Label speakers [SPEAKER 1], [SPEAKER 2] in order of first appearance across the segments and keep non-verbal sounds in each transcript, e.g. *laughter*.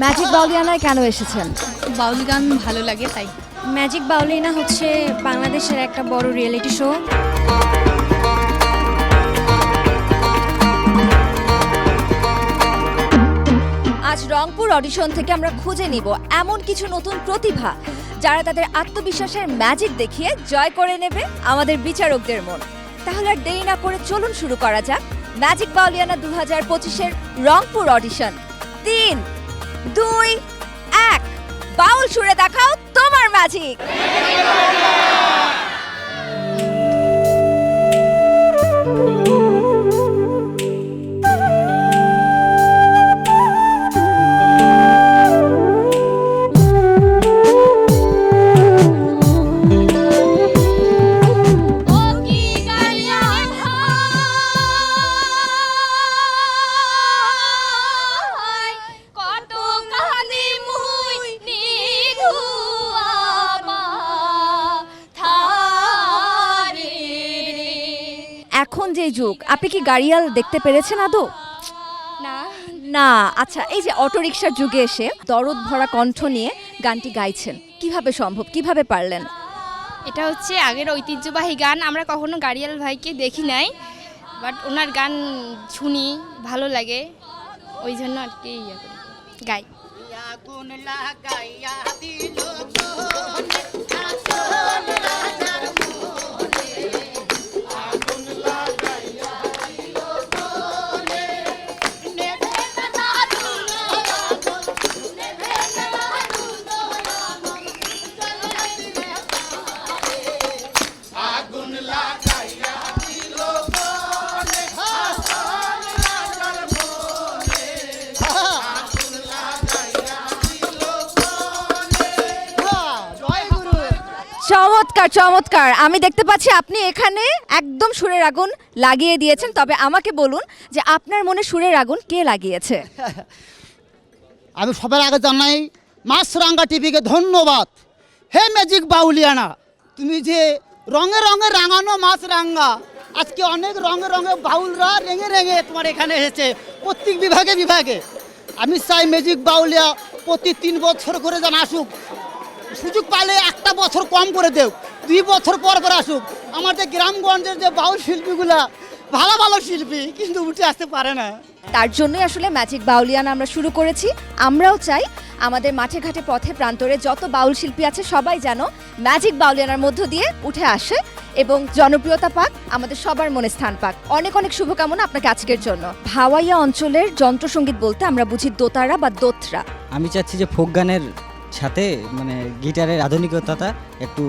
[SPEAKER 1] Magic বাউলিয়ানায় কেন এসেছেন?
[SPEAKER 2] বাউল গান ভালো লাগে তাই।
[SPEAKER 3] ম্যাজিক বাউলিনা হচ্ছে বাংলাদেশের একটা বড় রিয়েলিটি শো
[SPEAKER 1] আজ রংপুর অডিশন থেকে আমরা খুঁজে নিব এমন কিছু নতুন প্রতিভা যারা তাদের আত্মবিশ্বাসের ম্যাজিক দেখিয়ে জয় করে নেবে আমাদের বিচারকদের মন। তাহলে আর দেরি না করে চলুন শুরু করা যাক। ম্যাজিক বাউলিয়ানা দু হাজার পঁচিশের রংপুর অডিশন তিন দুই এক। বাউল সুরে দেখাও তোমার ম্যাজিক এখন যে যুগ আপনি কি গাড়িয়াল দেখতে পেরেছেন আদৌ?
[SPEAKER 2] না।
[SPEAKER 1] না আচ্ছা এই যে অটোরিকশার যুগে এসে দরদ ভরা কণ্ঠ নিয়ে গানটি গাইছেন কীভাবে সম্ভব কীভাবে পারলেন?
[SPEAKER 2] এটা হচ্ছে আগের ঐতিহ্যবাহী গান আমরা কখনো গাড়িয়াল ভাইকে দেখি নাই বাট ওনার গান শুনি ভালো লাগে ওই জন্য আর কি ইয়ে করি গাই।
[SPEAKER 4] আগুন লাগাইয়া দিল
[SPEAKER 1] চমৎকার চমৎকার। আমি দেখতে পাচ্ছি আপনি এখানে একদম সুরের আগুন লাগিয়ে দিয়েছেন। তবে আমাকে বলুন যে আপনার মনে সুরের আগুন কে লাগিয়েছে? *laughs*
[SPEAKER 4] আমি সবার আগে জানাই, মাছরাঙ্গা টিভিকে ধন্যবাদ। হে ম্যাজিক বাউলিয়ানা, তুমি যে রঙে রঙে রাঙানো মাছরাঙ্গা, আজকে অনেক রঙে রঙে বাউলরা রেঙে রেঙে তোমার এখানে এসেছে, প্রত্যেক বিভাগে বিভাগে। আমি চাই ম্যাজিক বাউলিয়া প্রতি তিন বছর করে যেন আসুক। সুযোগ পালে একটা বছর কম করে দেও। দুই বছর পর পর আসুক। আমাদের গ্রামগঞ্জের যে বাউল শিল্পীগুলা ভালো ভালো শিল্পী কিন্তু উঠে আসতে পারে না।
[SPEAKER 1] তার জন্যই আসলে ম্যাজিক বাউলিয়ানা আমরা শুরু করেছি। আমরাও চাই আমাদের মাঠে ঘাটে পথে প্রান্তরে যত বাউল শিল্পী আছে সবাই যেন ম্যাজিক বাউলিয়ানার মধ্য দিয়ে উঠে আসে এবং জনপ্রিয়তা পাক আমাদের সবার মনে স্থান পাক। অনেক অনেক শুভকামনা আপনাকে আজকের জন্য। ভাওয়াইয়া অঞ্চলের যন্ত্রসঙ্গীত বলতে আমরা বুঝি দোতারা বা দোত্রা।
[SPEAKER 5] আমি চাচ্ছি যে ফোক গানের সাথে মানে গিটারের আধুনিকতাটা একটু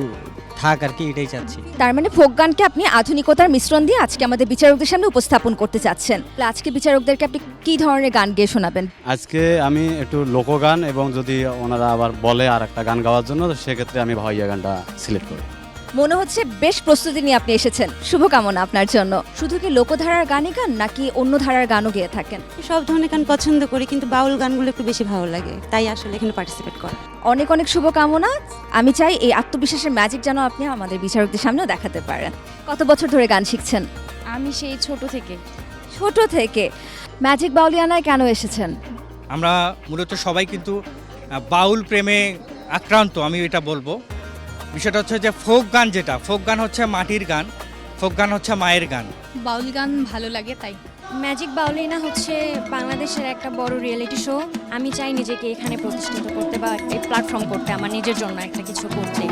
[SPEAKER 5] থাক আর কি এটাই চাচ্ছি।
[SPEAKER 1] তার মানে ফোক গানকে আপনি আধুনিকতার মিশ্রণ দিয়ে আজকে আমাদের বিচারকদের সামনে উপস্থাপন করতে চাচ্ছেন। তাহলে আজকে বিচারকদেরকে আপনি কি ধরনের গান গেয়ে শোনাবেন?
[SPEAKER 6] আজকে আমি একটু লোকগান এবং যদি ওনারা আবার বলে আর একটা গান গাওয়ার জন্য সেক্ষেত্রে আমি ভাইয়া গানটা সিলেক্ট করি।
[SPEAKER 1] মনে হচ্ছে বেশ প্রস্তুতি নিয়ে আপনি এসেছেন। শুভকামনা আপনার জন্য। শুধু কি লোকধারার গানই গান নাকি অন্য ধারার গানও গেয়ে থাকেন?
[SPEAKER 7] সব ধরনের গান পছন্দ করি কিন্তু বাউল গানগুলো একটু বেশি ভালো লাগে। তাই আসলে এখানে পার্টিসিপেট করা।
[SPEAKER 1] অনেক অনেক শুভকামনা। আমি চাই এই আত্মবিশ্বাসের ম্যাজিক যেন আপনি আমাদের বিচারকদের সামনেও দেখাতে পারেন। কত বছর ধরে গান শিখছেন?
[SPEAKER 2] আমি সেই ছোট থেকে।
[SPEAKER 1] ছোট থেকে? ম্যাজিক বাউলিয়ানায় কেন এসেছেন?
[SPEAKER 8] আমরা মূলত সবাই কিন্তু আহ, বাউল প্রেমে আক্রান্ত আমি এটা বলব। বিষয়টা হচ্ছে যে ফোক গান যেটা ফোক গান হচ্ছে মাটির গান ফোক গান হচ্ছে মায়ের গান।
[SPEAKER 2] বাউল গান ভালো লাগে তাই।
[SPEAKER 3] ম্যাজিক বাউলিনা হচ্ছে বাংলাদেশের একটা বড় রিয়েলিটি শো। আমি চাই নিজেকে এখানে প্রতিষ্ঠিত করতে বা এই প্ল্যাটফর্ম করতে আমার নিজের জন্য একটা কিছু করতে।